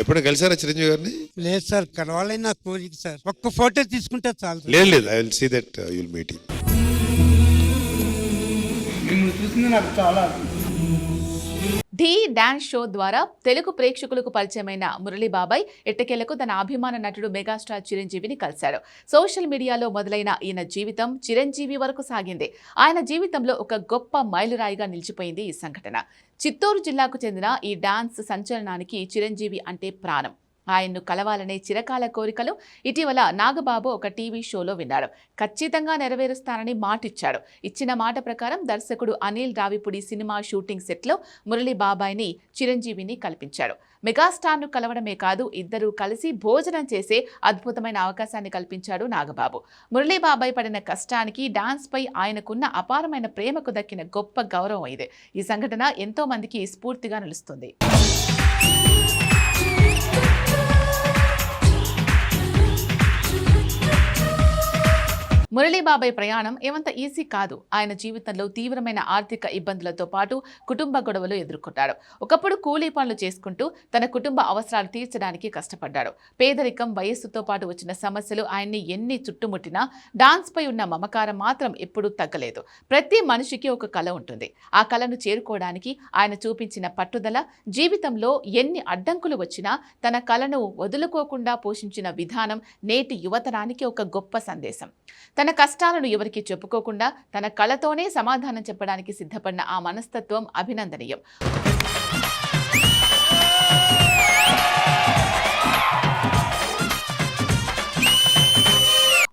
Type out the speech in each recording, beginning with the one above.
ఎప్పుడైనా కలిసారా చిరంజీవి గారిని? లేదు సార్ కలవాలని నా కోరిక సార్. ఒక్క ఫోటో తీసుకుంటే చాలు సార్. లేదు లేదు I will see that you'll meet మిమ్మల్ని చూసింది నాకు చాలా ఢీ డాన్స్ షో ద్వారా తెలుగు ప్రేక్షకులకు పరిచయమైన మురళీ బాబాయ్ ఎట్టకేలకు తన అభిమాన నటుడు మెగాస్టార్ చిరంజీవిని కలిశాడు సోషల్ మీడియాలో మొదలైన ఈయన జీవితం చిరంజీవి వరకు సాగింది. ఆయన జీవితంలో ఒక గొప్ప మైలురాయిగా నిలిచిపోయింది ఈ సంఘటన. చిత్తూరు జిల్లాకు చెందిన ఈ డాన్స్ సంచలనానికి చిరంజీవి అంటే ప్రాణం. ఆయన్ను కలవాలనే చిరకాల కోరికలు ఇటీవల నాగబాబు ఒక టీవీ షోలో విన్నాడు ఖచ్చితంగా నెరవేరుస్తానని మాటిచ్చాడు. ఇచ్చిన మాట ప్రకారం దర్శకుడు అనిల్ రావిపుడి సినిమా షూటింగ్ సెట్లో మురళీ బాబాయ్ని చిరంజీవిని కల్పించాడు. మెగాస్టార్ను కలవడమే కాదు ఇద్దరూ కలిసి భోజనం చేసే అద్భుతమైన అవకాశాన్ని కల్పించాడు నాగబాబు. మురళీ బాబాయ్ పడిన కష్టానికి డాన్స్పై ఆయనకున్న అపారమైన ప్రేమకు దక్కిన గొప్ప గౌరవం ఇది. ఈ సంఘటన ఎంతో మందికి స్ఫూర్తిగా నిలుస్తుంది. మురళీబాబాయ్ ప్రయాణం ఏమంత ఈజీ కాదు. ఆయన జీవితంలో తీవ్రమైన ఆర్థిక ఇబ్బందులతో పాటు కుటుంబ గొడవలు ఎదుర్కొంటాడు. ఒకప్పుడు కూలీ పనులు చేసుకుంటూ తన కుటుంబ అవసరాలు తీర్చడానికి కష్టపడ్డాడు. పేదరికం వయస్సుతో పాటు వచ్చిన సమస్యలు ఆయన్ని ఎన్ని చుట్టుముట్టినా డాన్స్ పై ఉన్న మమకారం మాత్రం ఎప్పుడూ తగ్గలేదు. ప్రతి మనిషికి ఒక కళ ఉంటుంది. ఆ కళను చేరుకోవడానికి ఆయన చూపించిన పట్టుదల జీవితంలో ఎన్ని అడ్డంకులు వచ్చినా తన కళను వదులుకోకుండా పోషించిన విధానం నేటి యువతరానికి ఒక గొప్ప సందేశం. తన తన కష్టాలను ఎవరికి చెప్పుకోకుండా తన కళతోనే సమాధానం చెప్పడానికి సిద్ధపడిన ఆ మనస్తత్వం అభినందనీయం.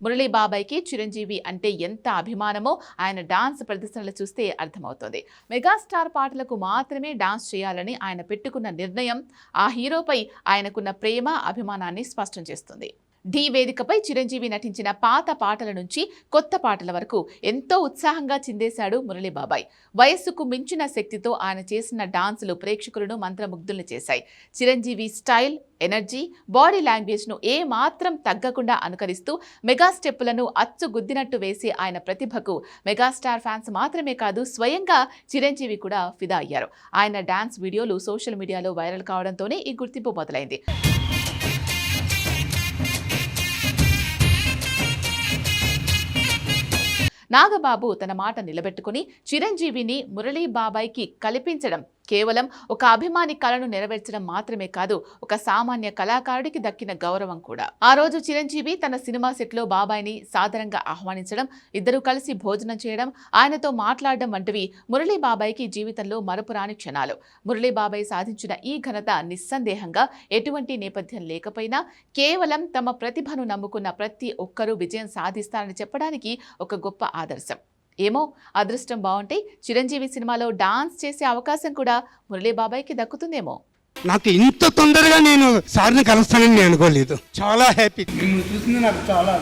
మురళీ బాబాయ్కి చిరంజీవి అంటే ఎంత అభిమానమో ఆయన డాన్స్ ప్రదర్శనలు చూస్తే అర్థమవుతుంది. మెగాస్టార్ పాటలకు మాత్రమే డాన్స్ చేయాలని ఆయన పెట్టుకున్న నిర్ణయం ఆ హీరోపై ఆయనకున్న ప్రేమ అభిమానాన్ని స్పష్టం చేస్తుంది. ఢీ వేదికపై చిరంజీవి నటించిన పాత పాటల నుంచి కొత్త పాటల వరకు ఎంతో ఉత్సాహంగా చిందేశాడు మురళీబాబాయ్. వయస్సుకు మించిన శక్తితో ఆయన చేసిన డాన్సులు ప్రేక్షకులను మంత్రముగ్ధుల్ని చేశాయి. చిరంజీవి స్టైల్ ఎనర్జీ బాడీ లాంగ్వేజ్ను ఏ మాత్రం తగ్గకుండా అనుకరిస్తూ మెగా స్టెప్పులను అచ్చుగుద్దినట్టు వేసి ఆయన ప్రతిభకు మెగాస్టార్ ఫ్యాన్స్ మాత్రమే కాదు స్వయంగా చిరంజీవి కూడా ఫిదా అయ్యారు. ఆయన డాన్స్ వీడియోలు సోషల్ మీడియాలో వైరల్ కావడంతోనే ఈ గుర్తింపు మొదలైంది. నాగబాబు తన మాట నిలబెట్టుకుని చిరంజీవిని మురళీ బాబాయ్కి కల్పించడం కేవలం ఒక అభిమాని కళను నెరవేర్చడం మాత్రమే కాదు ఒక సామాన్య కళాకారుడికి దక్కిన గౌరవం కూడా. ఆ రోజు చిరంజీవి తన సినిమా సెట్లో బాబాయ్ని సాదరంగా ఆహ్వానించడం ఇద్దరూ కలిసి భోజనం చేయడం ఆయనతో మాట్లాడడం వంటివి మురళీ బాబాయ్కి జీవితంలో మరపురాని క్షణాలు. మురళీ బాబాయ్ సాధించిన ఈ ఘనత నిస్సందేహంగా ఎటువంటి నేపథ్యం లేకపోయినా కేవలం తమ ప్రతిభను నమ్ముకున్న ప్రతి ఒక్కరూ విజయం సాధిస్తారని చెప్పడానికి ఒక గొప్ప ఆదర్శం. ఏమో అదృష్టం బాగుంటే చిరంజీవి సినిమాలో డాన్స్ చేసే అవకాశం కూడా మురళీ బాబాయ్కి దక్కుతుందేమో. నాకు ఇంత తొందరగా నేను సార్ని కలుస్తానని నేను అనుకోలేదు. చాలా హ్యాపీ. చూసింది నాకు చాలా